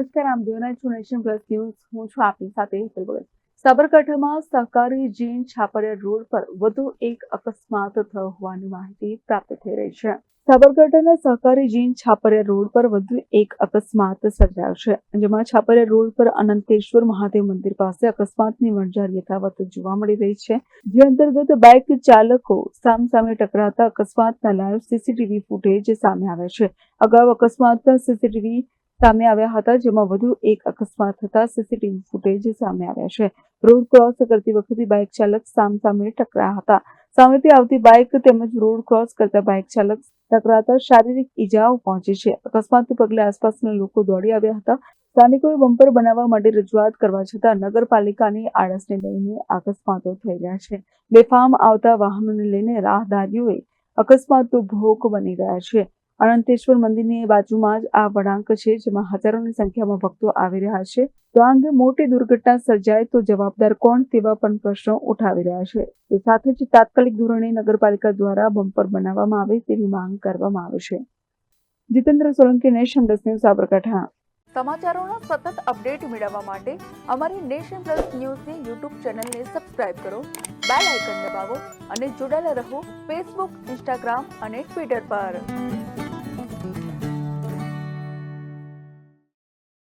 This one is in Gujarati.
નમસ્કાર, આમ છું નેશન પ્લસ ન્યૂઝ. હું છું આપની સાથે હિતલ ગોયલ સાબરકાંઠામાં સહકારી જીન છાપરિયા રોડ પર વધુ એક અકસ્માત થયો હોવાની માહિતી પ્રાપ્ત થઈ રહી છે. સાબરકાંઠાના સહકારી જીન છાપરિયા રોડ પર વધુ એક અકસ્માત સર્જાયો છે. જેમાં છાપરિયા રોડ પર અનંતેશ્વર મહાદેવ મંદિર પાસે અકસ્માતની વણઝાર યથાવત જોવા મળી રહી છે. જે અંતર્ગત બાઇક ચાલકો સામસામે ટકરાતા અકસ્માતના લાઈવ સીસીટીવી ફૂટેજ સામે આવ્યા છે. અગાઉ અકસ્માતના સીસીટીવી સામે આવ્યા હતા, જેમાં વધુ એક અકસ્માત થતા સીસીટીવી ફૂટેજ સામે આવ્યા છે. રોડ ક્રોસ કરતી વખતે બાઇક ચાલક સામસામે ટકરાયા હતા. સામેથી આવતી બાઇક તેમજ રોડ ક્રોસ કરતા બાઇક ચાલક ટકરાતા શારીરિક ઈજાઓ પહોંચી છે. અકસ્માતને પગલે આસપાસના લોકો દોડી આવ્યા હતા. સ્થાનિકોએ બમ્પર બનાવવા માટે રજૂઆત કરવા છતાં નગરપાલિકાની આળસને લઈને અકસ્માતો થઈ રહ્યા છે. બેફામ આવતા વાહનોને લઈને રાહદારીઓએ અકસ્માતનો ભોગ બની ગયા છે. અનંતેશ્વર મંદિરની બાજુમાં જ આ વળાંક છે, જેમાં હજારોની સંખ્યામાં ભક્તો આવી રહ્યા છે. તો આ અંગે મોટી દુર્ઘટના સર્જાય તો જવાબદાર કોણ તેવા પણ પ્રશ્નો ઉઠાવી રહ્યા છે. તો સાથે જ તાત્કાલિક ધોરણે નગરપાલિકા દ્વારા બમ્પર બનાવવામાં આવે તેવી માંગ કરવામાં આવે છે. Jitendra Solanki, nation plus news, Sabarkantha. સમાચારોના સતત અપડેટ મેળવવા માટે અમારી નેશન પ્લસ ન્યૂઝની યુટ્યુબ ચેનલને સબસ્ક્રાઇબ કરો, બેલ આઇકન દબાવો અને જોડાયેલા રહો ફેસબુક, ઇન્સ્ટાગ્રામ અને ટ્વિટર પર.